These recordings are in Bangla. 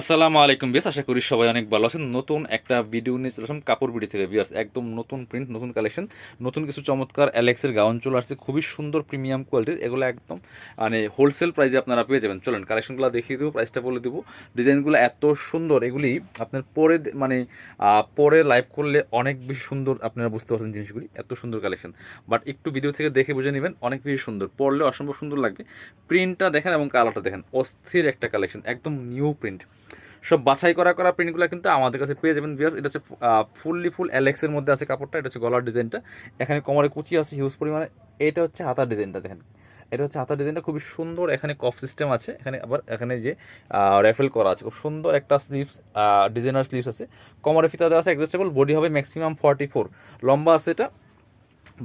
আসসালামু আলাইকুম বিয়াস আশা করি সবাই অনেক ভালো আছেন। নতুন একটা ভিডিও নিয়ে চলে আসলাম কাপড় বিডি থেকে। বিয়াস একদম নতুন প্রিন্ট নতুন কালেকশন নতুন কিছু চমৎকার অ্যালেক্সের গাউন চলে আসছে, খুবই সুন্দর প্রিমিয়াম কোয়ালিটির এগুলো একদম মানে হোলসেল প্রাইসে আপনারা পেয়ে যাবেন। চলেন কালেকশনগুলো দেখিয়ে দেবো প্রাইসটা বলে দেবো। ডিজাইনগুলো এত সুন্দর, এগুলি আপনার পরে মানে পরে লাইভ করলে অনেক বেশি সুন্দর আপনারা বুঝতে পারছেন জিনিসগুলি। এত সুন্দর কালেকশন বাট একটু ভিডিও থেকে দেখে বুঝে নেবেন, অনেক বেশি সুন্দর। পরলে অসম্ভব সুন্দর লাগবে। প্রিন্টটা দেখেন এবং কালারটা দেখেন, অস্থির একটা কালেকশন একদম নিউ প্রিন্ট সব বাছাই করা করা প্রিন্টগুলো কিন্তু আমাদের কাছে পেয়ে যাবেন বিয়াস এটা হচ্ছে ফুললি ফুল অ্যালেক্সের মধ্যে আছে কাপড়টা, এটা হচ্ছে গলার ডিজাইনটা। এখানে কোমরে কুচি আছে হিউজ পরিমাণে। এটা হচ্ছে হাতার ডিজাইনটা, দেখেন। এটা হচ্ছে হাতার ডিজাইনটা, খুবই সুন্দর এখানে কফ সিস্টেম আছে। এখানে আবার এখানে যে র্যাফেল করা আছে, খুব সুন্দর একটা স্লিভস ডিজাইনার স্লিভস আছে। কোমরে ফিতা দেওয়া আছে অ্যাডজাস্টেবল বডি হবে ম্যাক্সিমাম ফর্টি ফোর লম্বা আছে এটা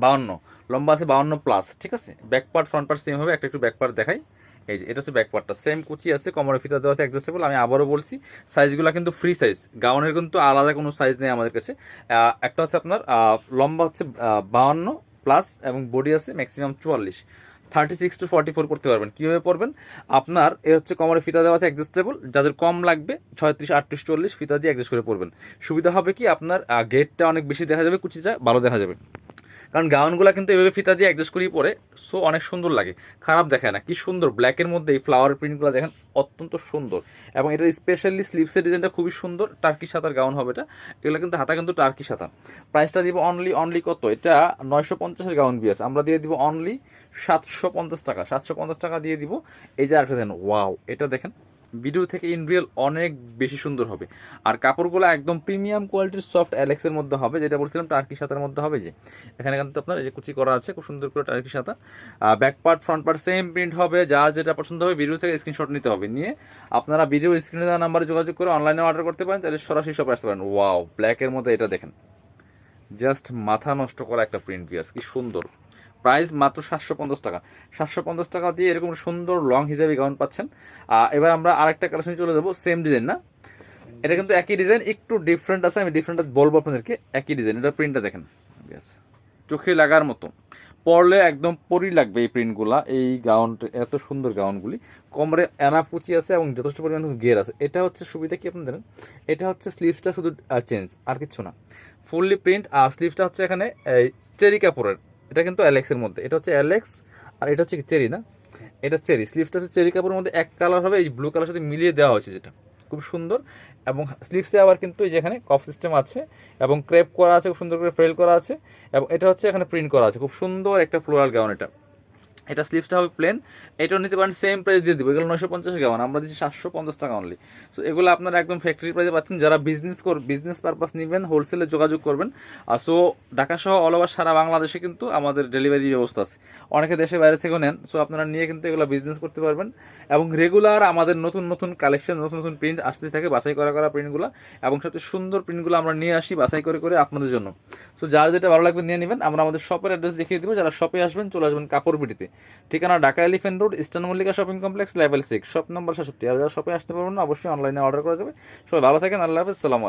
বাউন্ন। লম্বা আছে বাউন্ন প্লাস ঠিক আছে? Back part front part same হবে, একটা একটু ব্যাক পার্ট দেখাই। এই যে, এটা হচ্ছে ব্যাক পার্টটা সেম কুচি আছে কোমরে ফিতা দেওয়া আছে অ্যাডজাস্টেবল আমি আবারও বলছি সাইজগুলো কিন্তু ফ্রি সাইজ গাউনের কিন্তু আলাদা কোনো সাইজ নেই আমাদের কাছে। একটা হচ্ছে আপনার লম্বা হচ্ছে বাউন্ন প্লাস এবং বডি আছে ম্যাক্সিমাম চুয়াল্লিশ। Thirty six to forty four করতে পারবেন। কীভাবে পড়বেন আপনার এ হচ্ছে কোমরে ফিতা দেওয়া আছে অ্যাডজাস্টেবল যাদের কম লাগবে, ছয়ত্রিশ, আটত্রিশ চল্লিশ ফিতা দিয়ে অ্যাডজাস্ট করে পড়বেন সুবিধা হবে কি? আপনার গেটটা অনেক বেশি দেখা যাবে, কুচিটা ভালো দেখা যাবে। কারণ গাউনগুলো কিন্তু এভাবে ফিতা দিয়ে অ্যাডজাস্ট করিয়ে পরে সো অনেক সুন্দর লাগে। খারাপ দেখায় না, কি সুন্দর ব্ল্যাকের মধ্যে এই ফ্লাওয়ার প্রিন্টগুলো দেখেন, অত্যন্ত সুন্দর। এবং এটা স্পেশালি স্লিপসের ডিজাইনটা খুবই সুন্দর টার্কি সাতার গাউন হবে এটা। এগুলো কিন্তু হাতা কিন্তু টার্কি সাতা। প্রাইসটা দিব অনলি অনলি কত? এটা নয়শো পঞ্চাশের গাউন বিয়াস। আমরা দিয়ে দিব অনলি সাতশো পঞ্চাশ টাকা। সাতশো পঞ্চাশ টাকা দিয়ে দিব। এই যে আরেকটা দেখেন ওয়াও এটা দেখেন ভিডিও থেকে ইন রিয়েল অনেক বেশি সুন্দর হবে। আর কাপড়গুলো একদম প্রিমিয়াম কোয়ালিটির সফট অ্যালেক্সের মধ্যে হবে, যেটা বলছিলাম টার্কি সাতার মধ্যে হবে যে। এখানে কিন্তু আপনার এই যে কুচি করা আছে, খুব সুন্দর করে টার্কি সাতা back part front part same print হবে, যার যেটা পছন্দ হবে ভিডিও থেকে স্ক্রিনশট নিতে হবে। নিয়ে আপনারা ভিডিও স্ক্রিনে দেওয়া নাম্বারে যোগাযোগ করে অনলাইনে অর্ডার করতে পারেন, তাহলে সরাসরি শপে আসতে পারেন। ওয়াও ব্ল্যাকের মধ্যে এটা দেখেন। জাস্ট মাথা নষ্ট করা একটা প্রিন্ট বিয়াস কি সুন্দর। প্রাইস মাত্র সাতশো পঞ্চাশ টাকা। সাতশো পঞ্চাশ টাকা দিয়ে এরকম সুন্দর লং হিসাবে গাউন পাচ্ছেন। এবার আমরা আরেকটা কালেকশন চলে যাব সেম ডিজাইন না? এটা কিন্তু একই ডিজাইন একটু ডিফারেন্ট আছে, আমি ডিফারেন্ট বলব আপনাদেরকে, একই ডিজাইন এটা প্রিন্টটা দেখেন. চোখে লাগার মতো। পরলে একদম পরি লাগবে এই প্রিন্টগুলা এই গাউন এত সুন্দর গাউনগুলি কমরে কুচি আছে এবং যথেষ্ট পরিমাণ গের আছে। এটা হচ্ছে সুবিধা কি আপনি জানেন এটা হচ্ছে স্লিভসটা শুধু চেঞ্জ আর কিছু না। ফুললি প্রিন্ট আর স্লিভসটা হচ্ছে এখানে চেরি কাপড়ের। এটা কিন্তু অ্যালেক্সের মধ্যে। এটা হচ্ছে অ্যালেক্স, আর এটা হচ্ছে চেরি না? এটা চেরি। স্লিভসটা হচ্ছে চেরি কাপড়ের মধ্যে এক কালার হবে, এই ব্লু কালার সাথে মিলিয়ে দেওয়া হয়েছে যেটা। খুব সুন্দর। এবং স্লিভসে আবার কিন্তু এই যে এখানে কফ সিস্টেম আছে, এবং ক্রেপ করা আছে, খুব সুন্দর করে ফ্রেল করা আছে, এবং এটা হচ্ছে এখানে প্রিন্ট করা আছে। খুব সুন্দর একটা ফ্লোরাল গাউন এটা। এটা স্লিভসটা হবে প্লেন এটাও নিতে পারেন সেম প্রাইস দিয়ে দিব। এগুলো নশো পঞ্চাশ গাউন আমরা দিচ্ছি সাতশো পঞ্চাশ টাকা অনলি সো এগুলো আপনারা একদম ফ্যাক্টরি প্রাইসে পাচ্ছেন। যারা বিজনেস কর বিজনেস পারপাস নেবেন হোলসেলে যোগাযোগ করবেন। আর সো ঢাকা সহ অল ওভার সারা বাংলাদেশে কিন্তু আমাদের ডেলিভারি ব্যবস্থা আছে। অনেকে দেশের বাইরে থেকেও নেন। সো আপনারা নিয়ে কিন্তু এগুলো বিজনেস করতে পারবেন। এবং রেগুলার আমাদের নতুন নতুন কালেকশন নতুন নতুন প্রিন্ট আসতে থাকে বাছাই করা করা প্রিন্টগুলো এবং সবচেয়ে সুন্দর প্রিন্টগুলো আমরা নিয়ে আসি বাছাই করে করে আপনাদের জন্য। সো যার যেটা ভালো লাগবে নিয়ে নেবেন। আমরা আমাদের শপের অ্যাড্রেস দেখিয়ে দিব। যারা শপে আসবেন, চলে আসবেন কাপড় বিটিতে ঠিকানা Dhaka elephant road, eastern Mallika shopping complex, level six. Shop নম্বর সাতষট্টি। আর যারা শপে আসতে পারবেন না, অবশ্যই অনলাইনে অর্ডার করা যাবে। সবাই ভালো থাকেন, আল্লাহ হাফিজ, সালামু